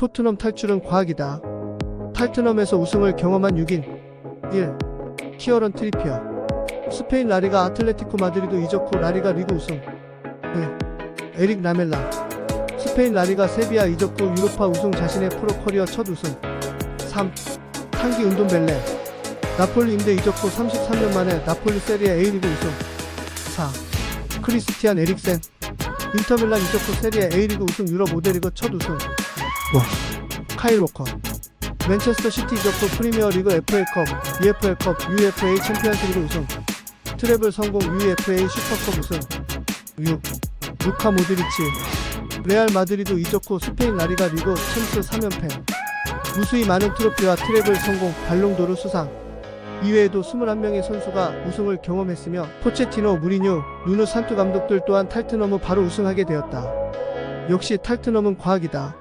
토트넘 탈출은 과학이다. 탈트넘에서 우승을 경험한 6인 1. 키어런 트리피어 스페인 라리가 아틀레티코 마드리드 이적 후 라리가 리그 우승 2. 에릭 라멜라 스페인 라리가 세비야 이적 후 유로파 우승 자신의 프로 커리어 첫 우승 3. 한기 운동 벨레 나폴리 임대 이적 후 33년 만에 나폴리 세리에 A리그 우승 4. 크리스티안 에릭센 인터밀란 이적 후 세리에 A리그 우승 유럽 5대리그 첫 우승 카일 워커. 맨체스터 시티 이적 후 프리미어 리그 FA컵, EFL컵, UFA 챔피언스 리그 우승. 트래블 성공 UEFA 슈퍼컵 우승. 6. 루카 모드리치. 레알 마드리드 이적 후 스페인 라리가 리그 챔스 3연패. 무수히 많은 트로피와 트래블 성공 발롱도르 수상. 이외에도 21명의 선수가 우승을 경험했으며 포체티노, 무리뉴, 누누 산투 감독들 또한 탈트넘은 바로 우승하게 되었다. 역시 탈트넘은 과학이다.